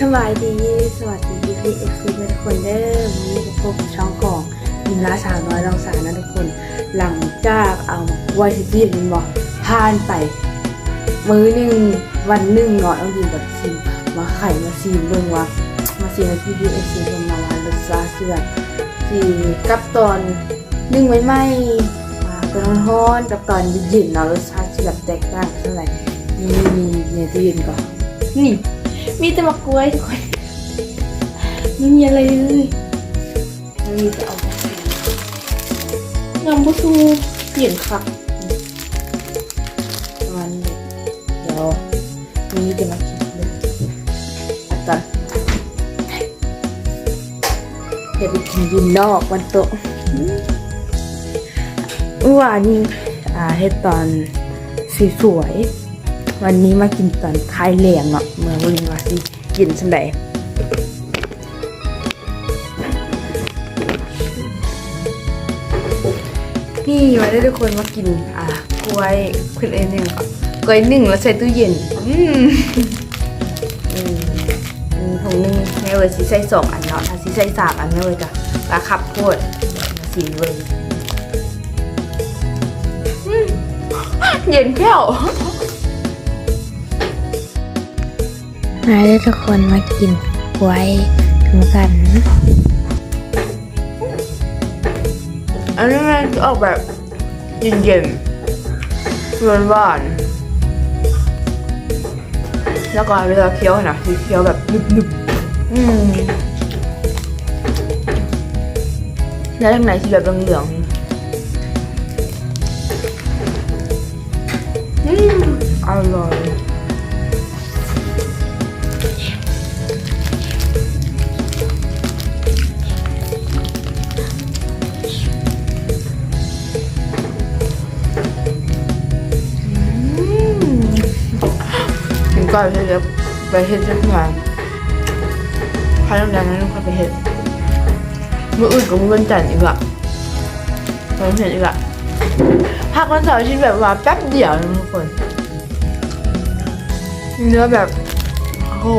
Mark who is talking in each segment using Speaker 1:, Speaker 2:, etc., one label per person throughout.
Speaker 1: สบายดี สวัสดีพี่พีเอฟซีทุกคนเด้อวันนี้พบกับช่องของยิมลาสาวน้อยลองสารนะทุกคน หลังจากเอาไวซิตี้มันบอกผ่านไป มื้อหนึ่งวันหนึ่งเนาะต้องยินแบบซิมมาไข่มาซีมเบิ่งว่ามาซีมให้พี่พีเอฟซีเป็นมาวันรสชาติเสื่อมสีกับตอนนึ่งไว้ไหมตอนร้อนกับตอนเย็นเนาะรสชาติจะแบบแตกต่างเท่าไหร่นี่มีเนี่ยตู้เย็นก่อนนี่ มีแต่มะกล้วยทุกคนไม่มีอะไรเลยไม่มีแต่เอาไปงามบุซูเปลี่ยนครับประมาณนี้เดี๋ยวนี้จะมาคิดเลยอัดก่อนเดี๋ยวไปกินยินนอกวันโตะเมื่อวานนี้อ่าเฮ็ดตอนสีสวย วันนี้มากินตอนคายแรงเนาะเมื่อวันนี้ว่าสิกินสันใดนี่มาได้ทุกคนมากิน อ่ากล้วยคุณเอ็นหนึ่งกล้วยหนึ่งแล้วใส่ตู้เย็น อืมมีถุงหนึ่งแม่เวยสิใส่สองอันเนาะถ้าสิใส่สามอันแม่เวยจะปลาขับโคตรสีเวยอืมเย็นแค่ว
Speaker 2: มาได้ทุกคนมากินกล้วยเหมือนกัน
Speaker 1: อันนี้มันออกแบบเย็นๆหวานหวานๆแล้วก็เวลาเคี้ยวนะคือเคี้ยวแบบนึบๆอืมแล้วข้างในที่แบบเหลืองๆอืมอร่อย ก่อนที่จะไปเฮ็ดเรื่องงานพาโรงแรมนั้นค่อยไปเฮ็ดมืออื่นก็มือวันจันทร์อีกละไปเห็นอีกละพักวันเสาร์อาที่แบบว่าแป๊บเดียวนะทุกคน เนื้อแบบโอ้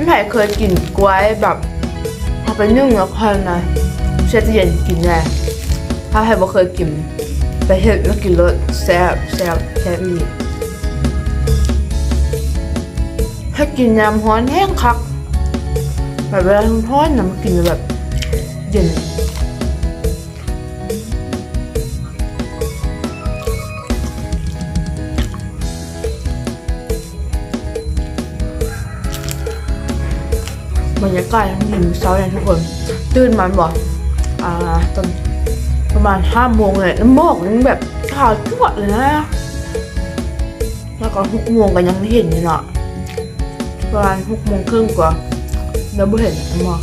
Speaker 1: พี่ไผ่เคยกินกล้วยแบบเอาไปนึ่งแล้วค่อยนะเช็ดเย็นกินแน่ถ้าใครบ่เคยกิน ไปเห็ดแล้วกินรสแซ่บแซ่บแซ่บอีกถ้ากินยำฮ้อนแห้งคัก แบบเวลาท้อนนะมันกินแบบเย็น รรยากาศทั้งหิมเช้าเนี่ยทุกคนตื่นมาบอกอ่าตอนประมาณห้าโมงเลยแล้วหมอกมันแบบขาวจั่วเลยนะแล้วก็หกโมงก็ยังไม่เห็นเลยเนาะประมาณหกโมงครึ่งกว่าแล้วไม่เห็นหมอก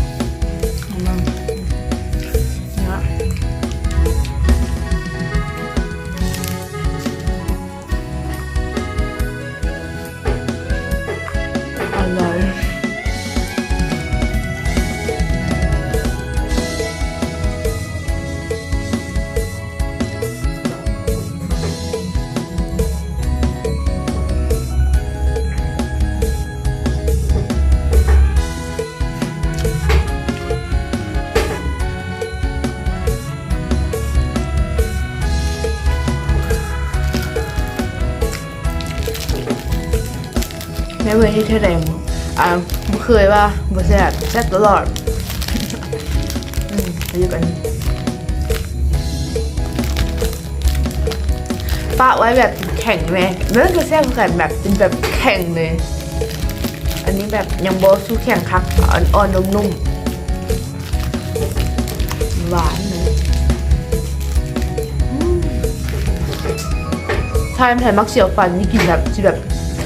Speaker 1: แม่เวที่เท่าไหร่หมดอ่าบ่เคยว่าบ่แซ่บแซ่บตลอด อืมไปอยู่กันปะไว้แบบแข็งไหมแล้วก็แซ่บกันแบบเป็นแบบแข็งเลย อันนี้แบบยังโบสู้แข็งคักอ่อนๆนุ่มๆหวานเลยอืมถ้านไทยมักเสียวฟันนี่กินแบบที่แบบ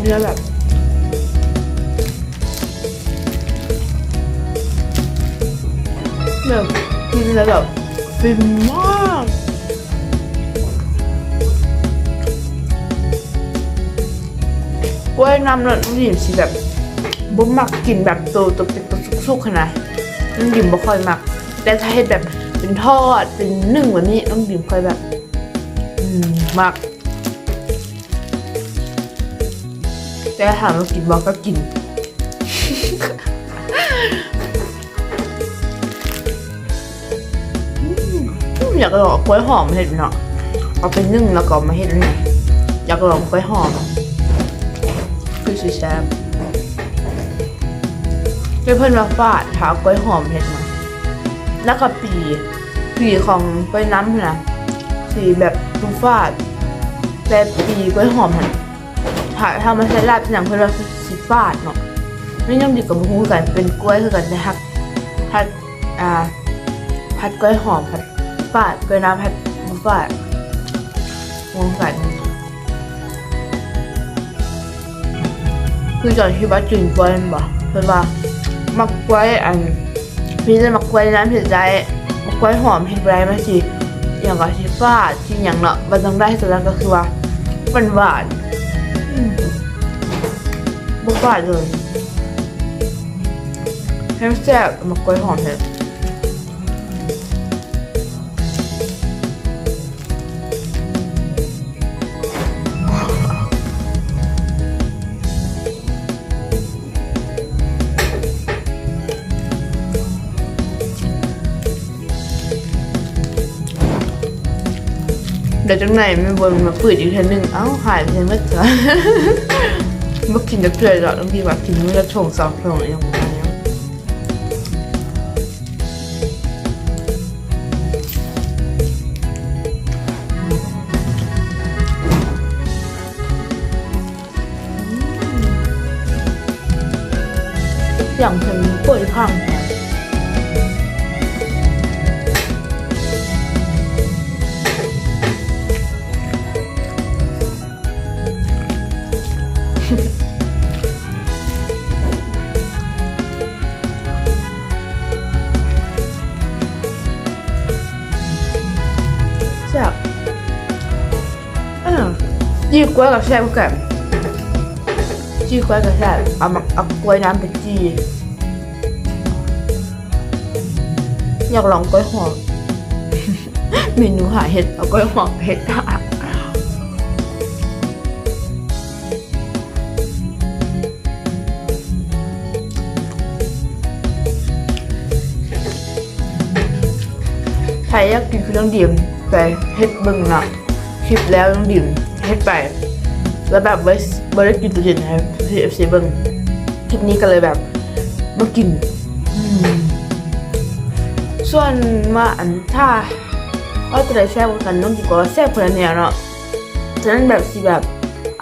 Speaker 1: เนื้อแบบแบบกินแล้วแบบฟินมากกล้วยน้ำเนอะน้องดิมสิแบบบ่มักกินแบบตัวตัวเป็นตัวสุกๆขนาดน้องดิมบ่ค่อยมัก แต่ถ้าเฮ็ดแบบเป็นทอดเป็นนึ่งแบบนี้น้องดิมค่อยแบบ อืมมัก แต่ถามว่ากินบอกก็กิน อยากลองกล้วยหอมเห็ดเนาะเอาไปนึ่งแล้วก็มาเห็ดอันนี่อยากลองกล้วยหอม คือสีแซ่บเพื่อนมาฟาดถากล้วยหอมเห็ดมาแล้วก็ปีปีของกล้วยน้ำนะสีแบบทุฟาดแต่ปีกล้วยหอมหัน ถ้าถ้ามันใช้ลาบเป็นอย่างเพื่อนว่าสิฟาดเนาะไม่ยังดีกับมูกันเป็นกล้วยคือกันแต่ฮักพัดอ่าพัดกล้วยหอมพัดฟาดกล้วยน้ำพัดมูฟาดงงกันคือจอนที่ว่าจืนกล้วยมันบ่เพื่อนว่ามักกล้วยอันพี่จะมักกล้วยน้ำเผ็ดใจมักกล้วยหอมเผ็ดไรมาสิอย่างกับสิฟาดที่อย่างเนาะมันต้องได้สุดแล้วก็คือว่าหวานหวาน บุกบาดเลยให้มันแซ่บมากล้วยหอมเลยเดี๋ยวจังไหนไม่บนมาปืดอีกทีหนึง เอ้าหายไปเลยเมื่อจ้ะ เมื่อกินจะเกลือหรอกบางทีแบบกินมื้อละชงสองชงอย่างเงี้ยอย่าง ยี่กล้วยกับแซ่บกันจี้กล้วยกับแซ่บเอามาเอากล้วยน้ำไปจี้อยากลองกล้วยหอมเมนูหาเห็ดเอากล้วยหอมเห็ดทากใครอยากกินคือต้องดิ่มไปเฮ็ดบึงนะคลิปแล้วต้องดิ่ม เฮ็ดไป แล้วแบบไว้บริกินตัวเย็นให้พี่เอฟซีเบิ้งคลิปนี้ก็เลยแบบมากิน ส่วนว่าอันถ้าเอาตัวไหนแซ่บกันต้องดีกว่าแซ่บคนละแนวเนาะฉะนั้นแบบสิแบบ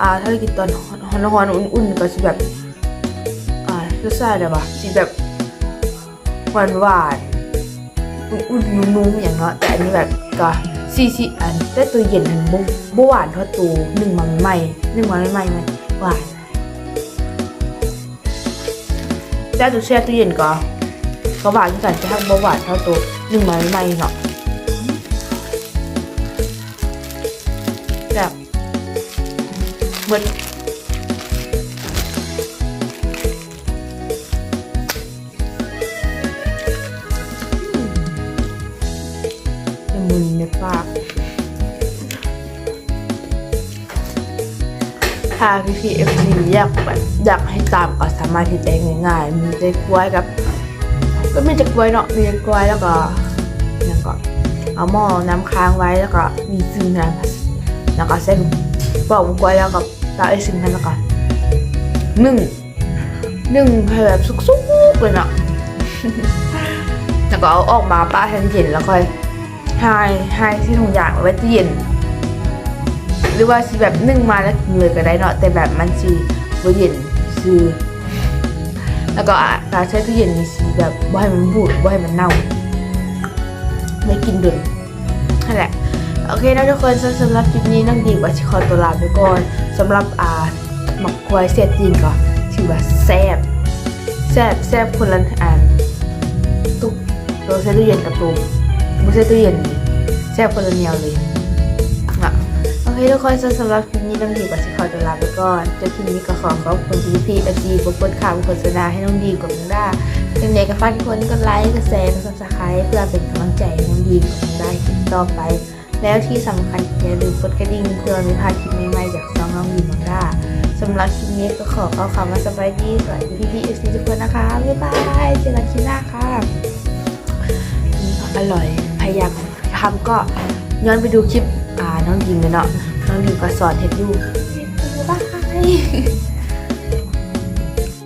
Speaker 1: อ่าถ้ากินตอนฮอนฮอนอุ่นๆก็สิแบบ อ่ารสชาติแบบว่าสิแบบหวานหวานๆอุ่นๆนุ่มๆอย่างเนาะแต่อันนี้แบบก็ ซีซีอัน แต่ตัวเย็นหนบ่บ่หวานเท่าตัวหนึ่งมันใหม่หนึ่งมันใหม่มันหวานแต่ตัวแช่ตัวเย็นก็ก็หวานกันแต่ถ้าบ่หวานเท่าตัวหนึ่งมันใหม่เนาะแบบเหมือน มุนในปาถ้าพี่พีเอฟซีอยากแบบอยากให้ตามก็สามารถที่จะง่ายๆมีใจกล้วยกับ ก็มีใจกล้วยเนาะมีใจกล้วยแล้วก็ยังก็เอาหม้อน้ำค้างไว้แล้วก็มีซึ่งน้ำแล้วก็ใส่ปอกกล้วยแล้วก็ตาไอ้ซึ่งนั้นแล้วก็นึ่งนึ่งให้แบบสุกๆเลยเนาะแล้วก็เอาออกมาป้าแทนเย็นแล้วค่อย ให้ให้ที่ถุงยางไว้ที่เย็น หรือว่าสิแบบนึ่งมาแล้วกินเลยก็ได้เนาะแต่แบบมันสิบ่เย็นคือแล้วก็อะการใช้ตู้เย็นมีสีแบบบ่ให้มันบูดบ่ให้มันเน่าไม่กินดุนนั่นแหละโอเคนะทุกคนสำหรับคลิปนี้น้องดีกว่าชิคอตัวลาไปก่อนสำหรับอ่าหมักควายเสียจีนก็ถือว่าแซ่บแซ่บแซ่บคนละอันตุกตัวใช้ตู้เย็นกับตัว ไม่ใช่ตู้เย็นแซ่บคนละแนวเลยอะโอเคทุกคนสำหรับคลิปนี้น้องดีกว่าชิคอตัวลาไปก่อนจนคลิปนี้ก็ขอขอบคุณพี่พี่อาจีบกดข่าวโฆษณาให้น้องดีกับน้องด้ายังไงก็ฝากทุกคนกดไลค์กดแชร์กดซับสไครต์เพื่อเป็นกำลังใจให้น้องดีกับน้องด้าคลิปต่อไป แล้วที่สำคัญอย่าลืมกดกระดิ่งเพื่อไม่พลาดคลิปใหม่ๆจากน้องน้องดีมังด้าสำหรับคลิปนี้ก็ขอข้าคำว่าสบายดีสวัสดีพี่พี่เอฟซีทุกคนนะคะ บ๊ายบาย เจอกันคลิปหน้าค่ะนี่ก็อร่อย อยายามทำก็ย้อนไปดูคลิปน้องดิมเลยเนาะน้องดิมก็สอนเท็ดอยู่บ๊ายบาย